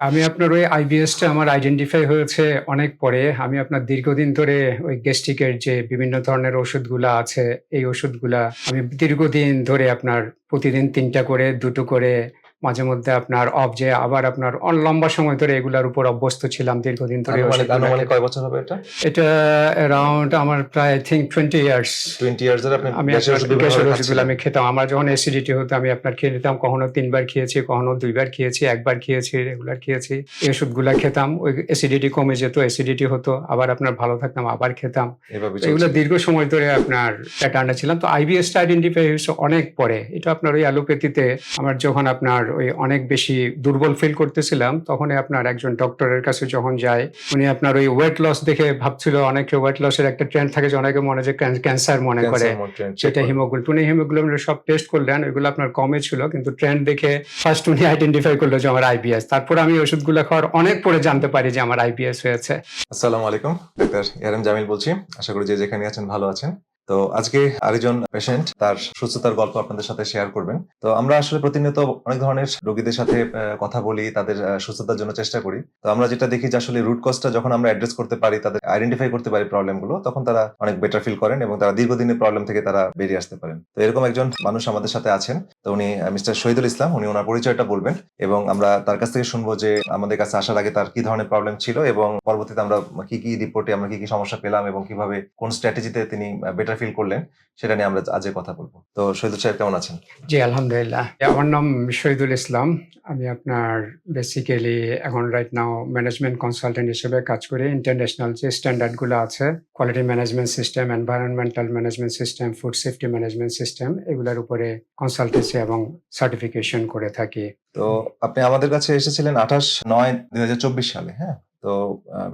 আমি আপনার ওই আইবিএসটা আমার আইডেন্টিফাই হয়েছে অনেক পরে। আমি আপনার দীর্ঘদিন ধরে ওই গ্যাস্ট্রিকের যে বিভিন্ন ধরনের ওষুধগুলা আছে, এই ওষুধগুলা আমি দীর্ঘদিন ধরে আপনার প্রতিদিন তিনটা করে, দুটো করে মাঝে মধ্যে আপনার অফ যে আবার আপনার লম্বা সময় ধরে এগুলার উপর অভ্যস্ত ছিলাম দীর্ঘদিন ধরে। কয় বছর হবে এটা? এটা অ্যারাউন্ড আমার প্রায় think twenty years twenty years আপনি আমি গ্যাসের ওষুধগুলো আমি খেতাম। আমার যখন অ্যাসিডিটি হতো আমি আপনার খেয়ে নিতাম। কখনো তিনবার খেয়েছি কখনো দুইবার খেয়েছি একবার খেয়েছি রেগুলার খেয়েছি। এই ওষুধগুলো খেতাম। ওই অ্যাসিডিটি কমে যেত অ্যাসিডিটি হতো। আবার আপনার ভালো থাকতাম আবার খেতাম। এগুলো দীর্ঘ সময় ধরে আপনার প্যাটার্নে ছিলাম। তো আইবিএসটা আইডেন্টিফাই হয়েছে অনেক পরে। এটা আপনার ওই অ্যালোপ্যাথিতে আমার যখন আপনার ওই অনেক বেশি দুর্বল ফিল করতেছিলাম। তখনই আপনার একজন ডক্টরের কাছে যখন যায় উনি আপনার ওই ওয়েট লস দেখে ভাবছিল অনেকে ওয়েট লসের একটা ট্রেন্ড থাকে যে অনেকে মনে যে ক্যান্সার মনে করে। সেটা হিমোগ্লোবিন উনি হিমোগ্লোবিনের সব টেস্ট করলেন ওইগুলো আপনার কমে ছিল কিন্তু ট্রেন্ড দেখে ফার্স্ট উনি আইডেন্টিফাই করল যে আমার আইবিএস তারপর আমি ওষুধগুলো খাওয়ার অনেক পরে জানতে পারি যে আমার আইবিএস হয়েছে। আসসালামু আলাইকুম ডাক্তার ইয়ারাম জামিল বলছি। আশা করি যে যেখানে আছেন ভালো আছেন। তো আজকে আরেকজন পেশেন্ট তার সুস্থতার গল্প আপনাদের সাথে শেয়ার করবেন। তো আমরা আসলে প্রতিনিয়ত অনেক ধরনের রোগীদের সাথে কথা বলি, তাদের সুস্থতার জন্য চেষ্টা করি। তো আমরা যেটা দেখি যে আসলে রুট কজটা যখন আমরা অ্যাড্রেস করতে পারি, তাদের আইডেন্টিফাই করতে পারি প্রবলেমগুলো তখন তারা অনেক বেটার ফিল করেন এবং তারা দীর্ঘদিনের প্রবলেম থেকে তারা বেরিয়ে আসতে পারেন। তো এরকম একজন মানুষ আমাদের সাথে আছেন। তো উনি মিস্টার শহীদুল ইসলাম, উনি ওনার পরিচয়টা বলবেন এবং আমরা তার কাছ থেকে শুনব যে আমাদের কাছে আসার আগে তার কি ধরনের প্রবলেম ছিল এবং পরবর্তীতে আমরা কি কি রিপোর্টে আমরা কি কি সমস্যা পেলাম এবং কীভাবে কোন স্ট্র্যাটেজিতে তিনি বেটার ফিল করলেন সেটা নিয়ে আমরা আজকে কথা বলব। তো শহীদুল সাহেব কেমন আছেন? জি আলহামদুলিল্লাহ। আমার নাম শহীদুল ইসলাম। আমি আপনার বেসিক্যালি এখন রাইট নাও ম্যানেজমেন্ট কনসালটেন্ট হিসেবে কাজ করি। ইন্টারন্যাশনাল যে স্ট্যান্ডার্ডগুলো আছে quality management system environmental management system food safety management system এগুলোর উপরে কনসালটেন্সি এবং সার্টিফিকেশন করে থাকি। তো আপনি আমাদের কাছে এসেছিলেন আঠাশ নয় দুই সালে হ্যাঁ? তো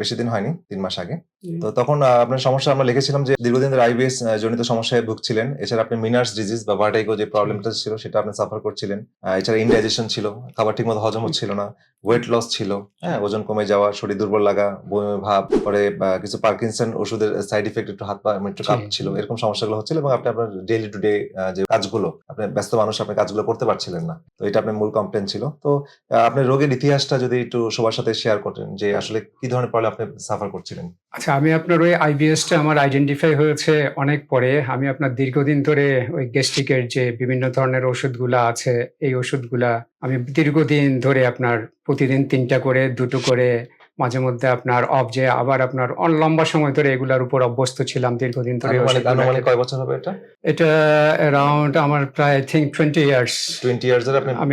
বেশি দিন হয়নি তিন মাস আগে। তো তখন আপনার সমস্যা আমরা লিখেছিলাম যে দীর্ঘদিন ধরে আইবিএস জনিত সমস্যায় ভুগছিলেন। এছাড়া আপনি মিনার্স ডিজিজ বা ভার্টাইগো যে প্রবলেমটা ছিল সেটা আপনি সাফার করছিলেন। এছাড়া ইনডাইজেশন ছিল খাবার ঠিকমতো হজম হচ্ছিল না ওয়েট লস ছিল হ্যাঁ ওজন কমে যাওয়া শরীর দুর্বল লাগা বমি ভাব পরে কিছু পার্কিনসন ওষুধের সাইড ইফেক্ট একটু হাত পা মানে একটু কাঁপ ছিল এরকম সমস্যাগুলো হচ্ছিল এবং আপনি আপনার ডেইলি টু ডে যে কাজগুলো আপনি ব্যস্ত মানুষ আপনি কাজগুলো করতে পারছিলেন না। তো এটা আপনার মূল কমপ্লেন ছিল। তো আহ, আপনার রোগের ইতিহাসটা যদি একটু সবার সাথে শেয়ার করতেন যে আসলে কি ধরনের প্রবলেম আপনি সাফার করছিলেন। আচ্ছা আমি আপনার ওই আইবিএসটা আমার আইডেন্টিফাই হয়েছে অনেক পরে। আমি আপনার দীর্ঘদিন ধরে ওই গ্যাস্ট্রিকের যে বিভিন্ন ধরনের ওষুধগুলা আছে, এই ওষুধগুলা আমি দীর্ঘদিন ধরে আপনার প্রতিদিন তিনটা করে, দুটো করে মাঝে মধ্যে আপনার অফ যে আবার আপনার লম্বা সময় ধরে এগুলার উপর অভ্যস্ত ছিলাম দীর্ঘদিন ধরে। কয় বছর হবে এটা? এটা অ্যারাউন্ড আমার প্রায় think twenty years twenty years আপনি আমি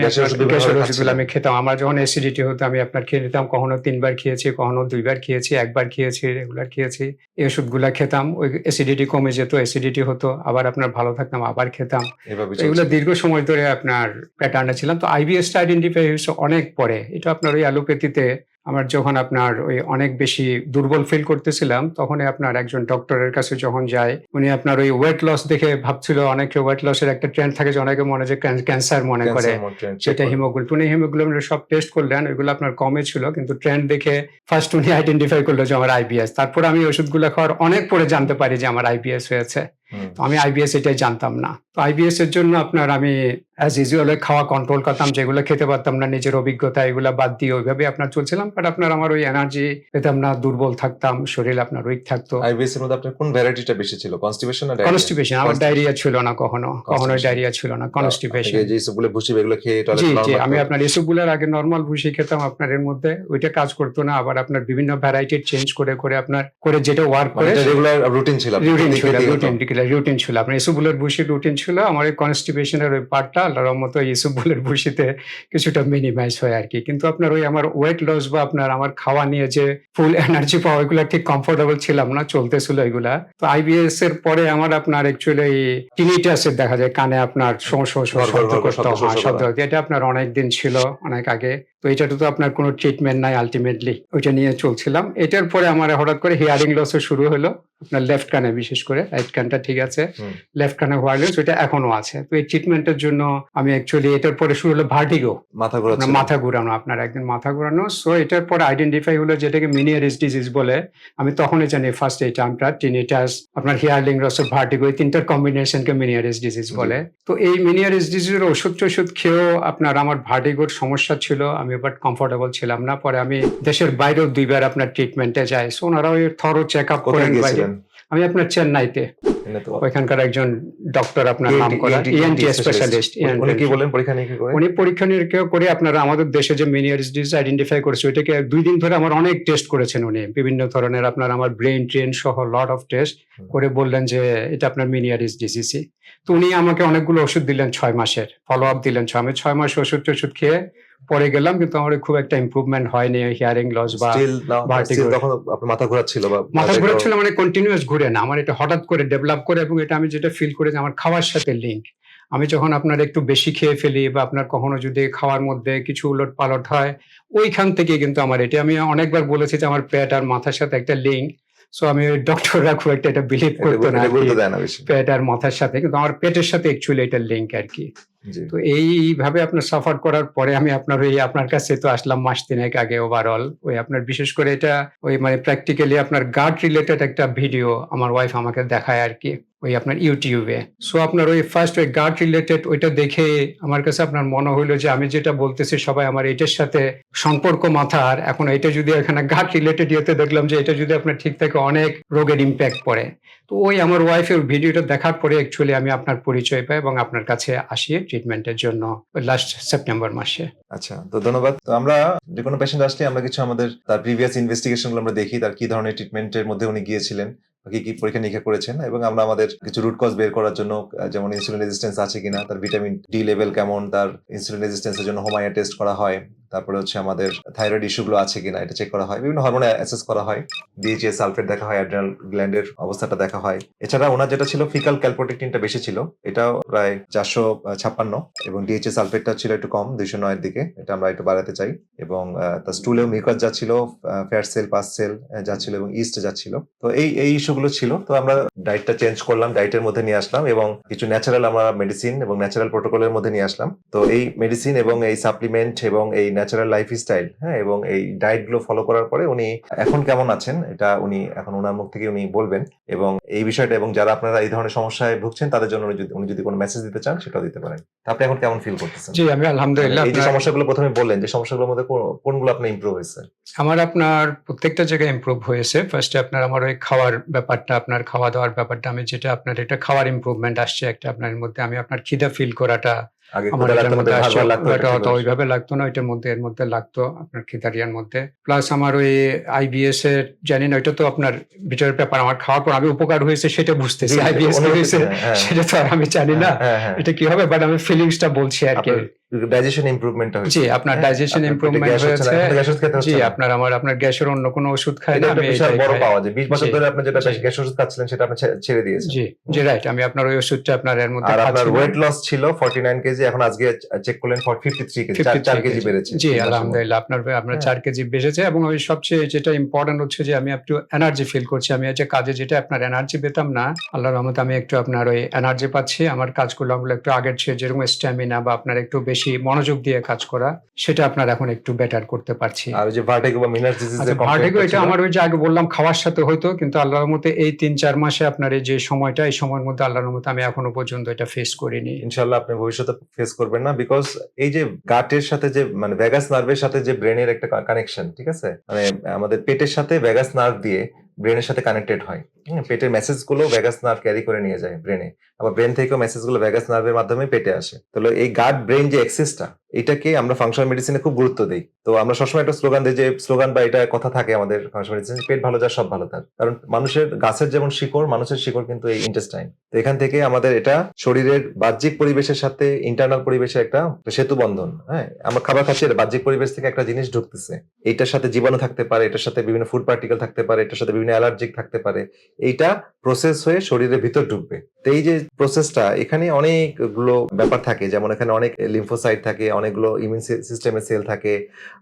গ্যাসের ওষুধগুলো আমি খেতাম। আমার যখন অ্যাসিডিটি হতো আমি আপনার খেয়ে নিতাম কখনো তিনবার খেয়েছি কখনো দুইবার খেয়েছি একবার খেয়েছি রেগুলার খেয়েছি। এই ওষুধগুলো খেতাম ওই অ্যাসিডিটি কমে যেত অ্যাসিডিটি হতো আবার আপনার ভালো থাকতাম আবার খেতাম। এগুলো দীর্ঘ সময় ধরে আপনার প্যাটার্নে ছিলাম। তো আইবিএসটা আইডেন্টিফাই হয়েছে অনেক পরে। এটা আপনার ওই অ্যালোপ্যাথিতে আমার যখন আপনার ওই অনেক বেশি দুর্বল ফিল করতেছিলাম তখনই আপনার একজন ডক্টরের কাছে যখন যায় উনি আপনার ওই ওয়েট লস দেখে ভাবছিল অনেকে ওয়েট লসের একটা ট্রেন্ড থাকে যে অনেকে মনে যে ক্যান্সার মনে করে। সেটা হিমোগ্লোবিন উনি হিমোগ্লোবিনের সব টেস্ট করলেন ওইগুলো আপনার কমে ছিল কিন্তু ট্রেন্ড দেখে ফার্স্ট উনি আইডেন্টিফাই করল যে আমার আইবিএস তারপর আমি ওষুধগুলো খাওয়ার অনেক পরে জানতে পারি যে আমার আইবিএস হয়েছে। তো আমি আইবিএস এটাই জানতাম না। তো আইবিএস এর জন্য আপনার আমি অ্যাজ ইউজুয়াল খাওয়া কন্ট্রোল করতাম যেগুলো খেতে পারতাম না নিজের অভিজ্ঞতা এগুলো বাদ দিয়ে ওইভাবে আপনার চলছিলাম। বাট আপনার আমার ওই এনার্জি পেতাম না দুর্বল থাকতাম শরীর আপনার উইক থাকতো। আইবিএস এর মধ্যে আপনার কোন ভ্যারাইটিটা বেশি ছিল? কনস্টিপেশন না কনস্টিপেশন আমার ডায়রিয়া ছিল না কখনো। Constipation. ডায়রিয়া ছিল না কনস্টিপেশন যে সবগুলো ভুসি এগুলো খেয়ে জি জি আমি আপনার এসবগুলোর আগে নর্মাল ভুসি খেতাম আপনার এর মধ্যে ওইটা কাজ করতো না। আবার আপনার বিভিন্ন ভ্যারাইটি চেঞ্জ করে করে আপনার করে যেটা ওয়ার্ক করে রেগুলার রুটিন ছিল রুটিন ছিল। রুটিন রুটিন ছিল। আপনার এসবগুলোর ভুসির রুটিন ছিল। আমার এই কনস্টিপেশনের ওই পার্টটা আল্লাহর মতো এসবগুলোর ভুসিতে কিছুটা মিনিমাইজ হয় আর কি। কিন্তু আপনার ওই আমার ওয়েট লস বা আপনার আমার খাওয়া নিয়ে যে ফুল এনার্জি পাওয়া এগুলো ঠিক কমফোর্টেবল ছিলাম না চলতেছিল এগুলা। তো আইবিএস এর পরে আমার আপনার অ্যাকচুয়ালি টিনিটাসের দেখা যায় কানে আপনার ঘর ঘর শব্দ করতে হয় এটা আপনার অনেক দিন ছিল অনেক আগে। তো এটাতে তো আপনার কোনো ট্রিটমেন্ট নাই আলটিমেটলি ওইটা নিয়ে চলছিলাম। এটার পরে আমার হঠাৎ করে হিয়ারিং লসও শুরু হলো আপনার লেফট কানে বিশেষ করে রাইট কানটা ঠিক আছে লেফট কানে ওয়ারলেস ওইটা এখনও আছে। তো এই ট্রিটমেন্টের জন্য আমি অ্যাকচুয়ালি এটার পরে শুরু হলো ভার্টিগো মাথা ঘোরা আপনার মাথা ঘুরানো আপনার একদিন মাথা ঘুরানো। সো এটার পরে আইডেন্টিফাই হলো যেটাকে মিনিয়ারিস ডিজিজ বলে। আমি তখনই জানি ফার্স্ট এই টার্মটা টিনিটাস আপনার হিয়ারলিং রস ভার্টিগো এই তিনটার কম্বিনেশনকে মিনিয়ারিস ডিজিজ বলে। তো এই মিনিয়ারিস ডিজিজের ওষুধ টষুধ খেয়েও আপনার আমার ভার্টিগোর সমস্যা ছিল। আমি আমি বাট কমফোর্টেবল ছিলাম না। পরে আমি দেশের বাইরেও দুইবার আপনার ট্রিটমেন্টে যাই। সো ওনারা ওই থরো চেক আপ করেন আমি আপনার চেন্নাইতে। ওইখানকার একজন ডক্টর আপনার নাম ENT করা ইএনটি স্পেশালিস্ট উনি কি বলেন পরীক্ষা নিরীক্ষা করে? উনি পরীক্ষা নিরীক্ষা করে আপনারা আমাদের দেশে যে মিনিয়ারিস ডিজিজ আইডেন্টিফাই করেছে ওইটাকে দুই দিন ধরে আমার অনেক টেস্ট করেছেন উনি। বিভিন্ন ধরনের আপনার আমার ব্রেন ট্রেন সহ লট অফ টেস্ট করে বললেন যে এটা আপনার মিনিয়ারিস তো উনি আমাকে অনেকগুলো ওষুধ দিলেন ছয় মাসের ফলো আপ দিলেন ছয় আমি ছয় মাস ওষুধ টষুধ খেয়ে পরে গেলাম কিন্তু আমার খুব একটা ইমপ্রুভমেন্ট হয়নি হিয়ারিং লস বা মাথা ঘোরাচ্ছিল মাথা ঘোরাচ্ছিল মানে কন্টিনিউয়াস ঘুরে না আমার এটা হঠাৎ করে ডেভেলপ করে এবং এটা আমি যেটা ফিল করি যে আমার খাওয়ার সাথে লিঙ্ক আমি যখন আপনার একটু বেশি খেয়ে ফেলি বা আপনার কখনো যদি খাওয়ার মধ্যে কিছু উলট পালট হয় ওইখান থেকে কিন্তু আমার এটা। আমি অনেকবার বলেছি যে আমার পেট আর মাথার সাথে একটা লিঙ্ক সো আমি ওই ডক্টররা খুব একটা এটা বিলিভ করতো না পেট আর মাথার সাথে কিন্তু আমার পেটের সাথে অ্যাকচুয়ালি এটা লিঙ্ক আর কি। তো এইভাবে আপনার সাফার করার পরে আমি আপনার ওই, আপনার কাছে তো আসলাম মাস তিনেক আগে ওভারঅল ওই আপনার বিশেষ করে এটা, ওই মানে প্র্যাকটিক্যালি আপনার গার্ড রিলেটেড একটা ভিডিও আমার ওয়াইফ আমাকে দেখায় আর কি ওই আপনার ইউটিউবে সো আপনার ওই ফার্স্ট ওই গার্ড রিলেটেড ওইটা দেখে আমার কাছে আপনার মনে হইল যে আমি যেটা বলতেছি সবাই আমার এটার সাথে সম্পর্ক মাথার। এখন এটা যদি এখানে গার্ড রিলেটেড ইয়েতে দেখলাম যে এটা যদি আপনার ঠিক থাকে অনেক রোগের ইম্প্যাক্ট পড়ে। তো ওই আমার ওয়াইফের ভিডিওটা দেখার পরে অ্যাকচুয়ালি আমি আপনার পরিচয় পাই এবং আপনার কাছে আসি। ট্রিটমেন্টের জন্য লাস্ট সেপ্টেম্বর মাসে। আচ্ছা তো ধন্যবাদ। তো আমরা যে কোনো পেশেন্ট আসলে আমরা কিছু আমাদের তার প্রিভিয়াস ইনভেস্টিগেশনগুলো আমরা দেখি, তার কি ধরনের ট্রিটমেন্টের মধ্যে উনি গিয়েছিলেন কি কি পরীক্ষা নিরীক্ষা করেছেন, এবং আমরা আমাদের কিছু রুট কজ বের করার জন্য যেমন ইনসুলিন রেজিস্ট্যান্স আছে কিনা, তার ভিটামিন ডি লেভেল কেমন, তার ইনসুলিন রেজিস্ট্যান্সের জন্য হোমায়া টেস্ট করা হয় তারপরে হচ্ছে আমাদের থাইরয়েড ইস্যুগুলো আছে কিনা এটা চেক করা হয়। বিভিন্ন হরমোন অ্যাসেস করা হয়। ডিএইচএ সালফেট দেখা হয় অ্যাড্রিনাল গ্ল্যান্ডের অবস্থাটা দেখা হয়। এছাড়া ওনার যেটা ছিল ফিকাল ক্যালপ্রোটেক্টিনটা বেশি ছিল, এটাও প্রায় চারশো ছাপ্পান্ন এবং ডিএইচএ সালফেটটা ছিল একটু কম, দুইশো নয়ের দিকে, এটা আমরা একটু বাড়াতে চাই। এবং তার স্টুলেও মিউকাস যা ছিল ফ্যাট সেল পাস সেল যা ছিল এবং ইস্ট যা ছিল। তো এই এই ইস্যুগুলো ছিল। তো আমরা ডায়েটটা চেঞ্জ করলাম ডায়েটের মধ্যে নিয়ে আসলাম এবং কিছু ন্যাচারাল আমরা মেডিসিন এবং ন্যাচারাল প্রোটোকলের মধ্যে নিয়ে আসলাম। তো এই মেডিসিন এবং এই সাপ্লিমেন্ট এবং এই ন্যাচারাল লাইফ স্টাইল হ্যাঁ এবং এই ডায়েটগুলো ফলো করার পরে উনি এখন কেমন আছেন এটা উনি এখন ওনার মুখ থেকে উনি বলবেন। এবং এই বিষয়টা এবং যারা আপনারা এই ধরনের সমস্যায় ভুগছেন তাদের জন্য উনি যদি উনি যদি কোনো মেসেজ দিতে চান সেটাও দিতে পারেন। আপনি এখন কেমন ফিল করতেছেন? জি আমি আলহামদুলিল্লাহ এই যে সমস্যাগুলো প্রথমে বললেন যে সমস্যাগুলোর মধ্যে কোন- কোনগুলো আপনার ইমপ্রুভ হয়েছে? আমার আপনার প্রত্যেকটা জায়গায় ইমপ্রুভ হয়েছে। ফার্স্টে আপনার আমার ওই খাওয়ার ব্যাপারটা আপনার খাওয়া দাওয়ার ব্যাপারটা আমি যেটা আপনার এটা খাওয়ার ইমপ্রুভমেন্ট আসছে একটা আপনার মধ্যে আমি আপনার খিদা ফিল করাটা ওইভাবে লাগতো না ওইটার মধ্যে এর মধ্যে লাগতো আপনার খিদারিয়ার মধ্যে। প্লাস আমার ওই আইবিএস এর জানি না ওইটা তো আপনার বিচারের ব্যাপার আমার খাওয়ার পর আমি উপকার হয়েছে সেটা বুঝতেছি আইবিএস হয়েছে হ্যাঁ, সেটা তো আর আমি জানি না। হ্যাঁ, হ্যাঁ। এটা কি হবে? বাট আমি ফিলিংসটা বলছি আর কি। ডাইজেশন ইমপ্রুভমেন্টটা হয়েছে। জি আপনার হ্যাঁ, ডাইজেশন ইমপ্রুভমেন্ট হচ্ছে না, হয়েছে। জি আপনার আমার আপনার গ্যাসের অন্য কোনো ওষুধ খাই না আমি এটাই বড় পাওয়া যায়। বিশ বছর ধরে আপনি যেটা গ্যাস ওষুধ খাচ্ছিলেন সেটা আপনি ছেড়ে দিয়েছেন। জি জি রাইট আমি আপনার ওই ওষুধটা আপনার এর মধ্যে আর আপনার ওয়েট লস ছিল ফর্টি নাইন কেজি এখন আজকে চেক করলেন ফিফটি থ্রি কেজি চার- কেজি বেড়েছে জি। আলহামদুলিল্লাহ আপনার আপনার হ্যাঁ। চার কেজি বেড়েছে এবং ওই সবচেয়ে যেটা ইম্পর্টেন্ট হচ্ছে যে আমি একটু এনার্জি ফিল করছি। আমি যে কাজে যেটা আপনার এনার্জি পেতাম না আল্লাহর রহমতে আমি একটু আপনার ওই এনার্জি পাচ্ছি। আমার কাজগুলো আমরা একটু আগের চেয়ে যেরকম স্ট্যামিনা বা আপনার একটু বেশি মনোযোগ দিয়ে কাজ করা সেটা আপনার এখন একটু বেটার করতে পারছি। আর যে ভার্টিগো বা মিনার ডিজিজ ভার্টিগো এটা আমার ওই যে আগে বললাম খাওয়ার সাথে হয়তো কিন্তু আল্লাহর মতে এই তিন চার মাসে আপনার এই যে সময়টা এই সময়ের মধ্যে আল্লাহর মতে আমি এখনও পর্যন্ত এটা ফেস করিনি। ইনশাল্লাহ আপনি ভবিষ্যতে ফেস করবেন না বিকজ এই যে গাটের সাথে যে মানে ভ্যাগাস নার্ভের সাথে যে ব্রেনের একটা কানেকশন ঠিক আছে? মানে আমাদের পেটের সাথে ভ্যাগাস নার্ভ দিয়ে ব্রেনের সাথে কানেক্টেড হয়। পেটের মেসেজগুলো ভ্যাগাস নার্ভ ক্যারি করে নিয়ে যায় ব্রেনে আবার ব্রেন থেকেও মেসেজগুলো ভ্যাগাস নার্ভের মাধ্যমে পেটে আসে। তাহলে এই গার্ড ব্রেন যে এক্সেসটা এটাকে আমরা ফাংশনাল মেডিসিনে খুব গুরুত্ব দিই। তো আমরা সবসময় একটা স্লোগান দিই যে, স্লোগান বা এটা কথা থাকে আমাদের ফাংশনাল মেডিসিন পেট ভালো যার, সব ভালো তার। কারণ মানুষের গাছের যেমন শিকড়, মানুষের শিকড় কিন্তু এই ইন্টেস্টাইন তো এখান থেকে আমাদের এটা শরীরের বাহ্যিক পরিবেশের সাথে ইন্টারনাল পরিবেশের একটা সেতু বন্ধন হ্যাঁ? আমরা খাবার খাচ্ছি বাহ্যিক পরিবেশ থেকে একটা জিনিস ঢুকতেছে। এটার সাথে জীবাণু থাকতে পারে, এটার সাথে বিভিন্ন ফুড পার্টিকেল থাকতে পারে, এটার সাথে বিভিন্ন অ্যালার্জিক থাকতে পারে। এইটা প্রসেস হয়ে শরীরের ভিতর ঢুকবে। তো এই যে প্রসেসটা এখানে অনেকগুলো ব্যাপার থাকে। যেমন এখানে অনেক লিম্ফোসাইট থাকে অনেকগুলো ইমিউন সিস্টেমের সেল থাকে,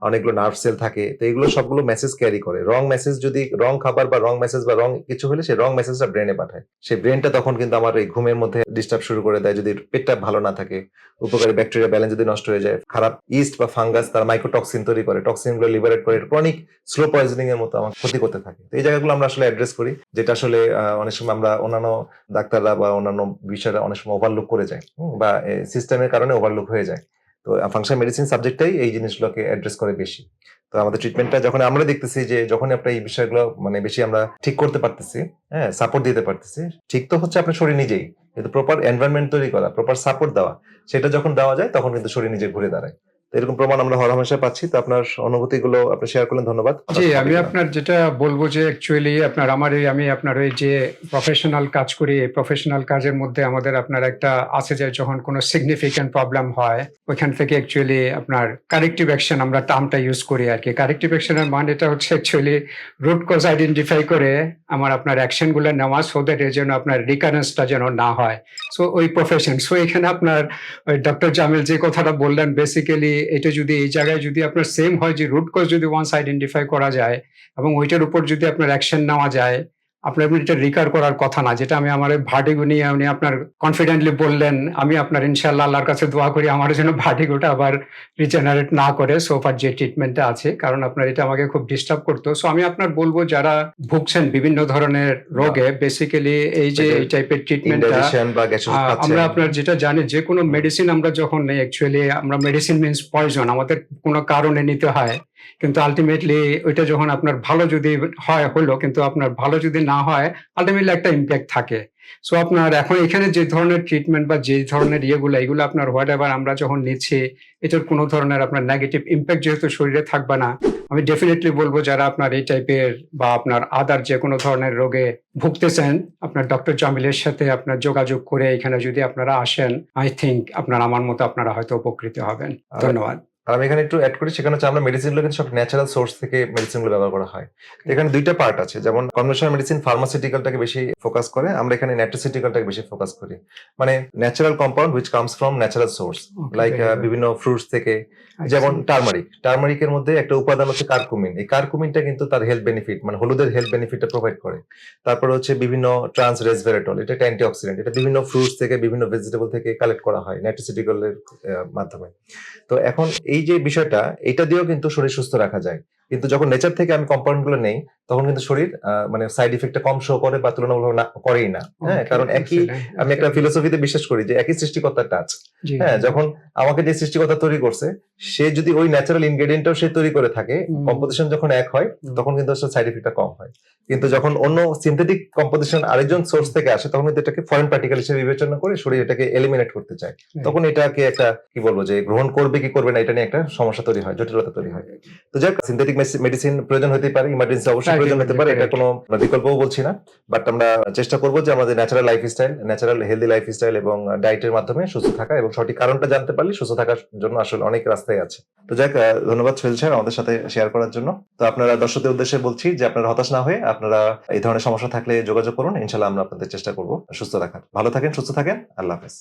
অনেকগুলো নার্ভ সেল থাকে, তো এগুলো সবগুলো মেসেজ ক্যারি করে। রং মেসেজ যদি রং খাবার বা রং মেসেজ বা রং কিছু হলে সেই রং মেসেজটা ব্রেনে পাঠায়। সেই ব্রেনটা তখন কিন্তু আমার এই ঘুমের মধ্যে ডিস্টার্ব শুরু করে দেয় যদি পেটটা ভালো না থাকে। উপকারী ব্যাকটেরিয়া ব্যালেন্স যদি নষ্ট হয়ে যায়, খারাপ ইস্ট বা ফাঙ্গাস তার মাইক্রোটক্সিন তৈরি করে টক্সিনগুলো লিবারেট করে ক্রনিক স্লো পয়জনিং এর মতো আমার ক্ষতি করতে থাকে। এই জায়গাগুলো আমরা আসলে অ্যাড্রেস করি, যেটা আসলে অনেক সময় আমরা অন্যান্য ডাক্তাররা বা অন্যান্য বিষয়টা অনেক সময় ওভারলুক করে যায় বা সিস্টেমের কারণে ওভারলুক হয়ে যায়। তো ফাংশন মেডিসিন সাবজেক্টটাই এই জিনিসগুলোকে অ্যাড্রেস করে বেশি। তো আমাদের ট্রিটমেন্টটা যখন আমরা দেখতেছি যে যখন আপনার এই বিষয়গুলো মানে বেশি আমরা ঠিক করতে পারতেছি হ্যাঁ সাপোর্ট দিতে পারতেছি, ঠিক তো হচ্ছে আপনার শরীর নিজেই। কিন্তু প্রপার এনভায়রনমেন্ট তৈরি করা প্রপার সাপোর্ট দেওয়া, সেটা যখন দেওয়া যায় তখন কিন্তু শরীর নিজে ঘুরে দাঁড়ায়। তো এরকম প্রমাণ আমরা হরহামেশা পাচ্ছি তো আপনার অনুভূতিগুলো আপনি শেয়ার করলেন ধন্যবাদ। জি আমি আপনার যেটা বলব যে অ্যাকচুয়ালি আপনার আমার এই আমি আপনার ওই যে প্রফেশনাল কাজ করি এই প্রফেশনাল কাজের মধ্যে আমাদের আপনার একটা আছে যে যখন কোনো সিগনিফিক্যান্ট প্রবলেম হয় ওইখান থেকে অ্যাকচুয়ালি আপনার কারেক্টিভ অ্যাকশন আমরা টার্মটা ইউজ করি আর কি। কারেক্টিভ অ্যাকশনের মানে এটা হচ্ছে অ্যাকচুয়ালি রুট কজ আইডেন্টিফাই করে আমার আপনার অ্যাকশনগুলো নেওয়া সো দ্যাট এর জন্য আপনার রিকারেন্সটা যেন না হয়। সো ওই প্রফেশন সো এখানে আপনার ওই ডক্টর জামিল যে কথাটা বললেন বেসিক্যালি এটা যদি এই জায়গায় যদি আপনার সেম হয় যে রুট কজ যদি ওয়ান্স আইডেন্টিফাই করা যায় এবং ওইটার উপর যদি আপনার অ্যাকশন নেওয়া যায় আপনার এটা রিকার করার কথা না যেটা আমি আমার ভার্টিগো নিয়ে উনি আপনার কনফিডেন্টলি বললেন আমি আপনার ইনশাল্লাহ আল্লাহর কাছে দোয়া করি আমার জন্য ভার্টিগোটা আবার রিজেনারেট না করে সোফার যে ট্রিটমেন্টটা আছে কারণ আপনার এটা আমাকে খুব ডিস্টার্ব করতো। সো আমি আপনার বলব যারা ভুগছেন বিভিন্ন ধরনের রোগে বেসিক্যালি এই যে এই টাইপের ট্রিটমেন্টটা বা আমরা আপনার যেটা জানি যে কোনো মেডিসিন আমরা যখন নেই অ্যাকচুয়ালি আমরা মেডিসিন মিনস পয়জন আমাদের কোনো কারণে নিতে হয় কিন্তু আলটিমেটলি ওইটা যখন আপনার ভালো যদি হয় হলো কিন্তু আপনার ভালো যদি না হয় আলটিমেটলি একটা ইম্প্যাক্ট থাকে। সো আপনার এখন এখানে যে ধরনের ট্রিটমেন্ট বা যে ধরনের ইয়েগুলো এগুলো আপনার হোয়াট এভার আমরা যখন নিচ্ছি এটার কোনো ধরনের আপনার নেগেটিভ ইম্প্যাক্ট যেহেতু শরীরে থাকবে না আমি ডেফিনেটলি বলব যারা আপনার এই টাইপের বা আপনার আদার যে কোনো ধরনের রোগে ভুগতেছেন আপনার ডক্টর জামিলের সাথে আপনার যোগাযোগ করে এখানে যদি আপনারা আসেন আই থিঙ্ক আপনার আমার মতো আপনারা হয়তো উপকৃত হবেন। ধন্যবাদ। আর আমি এখানে একটু অ্যাড করি সেখানে হচ্ছে আমরা মেডিসিনগুলো কিন্তু সব ন্যাচারাল সোর্স থেকে মেডিসিনগুলো ব্যবহার করা হয়। এখানে দুইটা পার্ট আছে যেমন কনভেনশনাল মেডিসিন ফার্মাসিউটিক্যালটাকে বেশি ফোকাস করে আমরা এখানে ন্যাট্রোসিউটিক্যালটাকে বেশি ফোকাস করি। মানে natural compound which comes from natural source like বিভিন্ন ফ্রুটস থেকে। যেমন টার্মারিক টার্মারিকের মধ্যে একটা উপাদান হচ্ছে কার্কুমিন এই কার্কুমিনটা কিন্তু তার হেলথ বেনিফিট মানে হলুদের হেলথ বেনিফিটটা প্রোভাইড করে। তারপরে হচ্ছে বিভিন্ন ট্রান্স রেসভেরাটল এটা একটা অ্যান্টিঅক্সিডেন্ট এটা বিভিন্ন ফ্রুটস থেকে বিভিন্ন ভেজিটেবল থেকে কালেক্ট করা হয় ন্যাট্রোসিউটিক্যালের মাধ্যমে। তো এখন এই যে বিষয়টা এটা দিয়েও কিন্তু শরীর সুস্থ রাখা যায়। কিন্তু যখন নেচার থেকে আমি কম্পাউন্ডগুলো নেই তখন কিন্তু শরীর মানে সাইড ইফেক্টটা কম শো করে বা তুলনামূলক করেই না। হ্যাঁ কারণ একই আমি একটা ফিলোসফিতে বিশ্বাস করি যে একই সৃষ্টিকর্তার টাচ হ্যাঁ যখন আমাকে যে সৃষ্টিকর্তা তৈরি করছে সে যদি ওই ন্যাচারাল ইনগ্রেডিয়েন্টটাও সে তৈরি করে থাকে কম্পোজিশন যখন এক হয় তখন কিন্তু সাইড ইফেক্টটা কম হয়। কিন্তু যখন অন্য সিনথেটিক কম্পোজিশন আরেকজন সোর্স থেকে আসে তখন কিন্তু এটাকে ফরেন পার্টিকেল হিসেবে বিবেচনা করে শরীর এটাকে এলিমিনেট করতে চায়। তখন এটাকে একটা কি বলব যে গ্রহণ করবে কি করবে না এটা নিয়ে একটা সমস্যা তৈরি হয় জটিলতা তৈরি হয়। তো যাক সিনথেটিক মেডিসিন প্রয়োজন হতে পারে ইমার্জেন্সি অবশ্যই প্রয়োজন হতে পারে এটা কোনো বিকল্পও বলছি না বাট আমরা চেষ্টা করব যে আমাদের natural lifestyle natural healthy lifestyle এবং ডায়েটের মাধ্যমে সুস্থ থাকা এবং সঠিক কারণটা জানতে পারলে সুস্থ থাকার জন্য আসলে অনেক রাস্তায় আছে। তো যাক ধন্যবাদ সোহেল স্যার আমাদের সাথে শেয়ার করার জন্য। তো আপনারা দর্শকদের উদ্দেশ্যে বলছি যে আপনারা হতাশ না হয়ে আপনারা এই ধরনের সমস্যা থাকলে যোগাযোগ করুন ইনশাল্লাহ আমরা আপনাদের চেষ্টা করব সুস্থ রাখার ভালো থাকেন সুস্থ থাকেন আল্লাহ হাফেজ।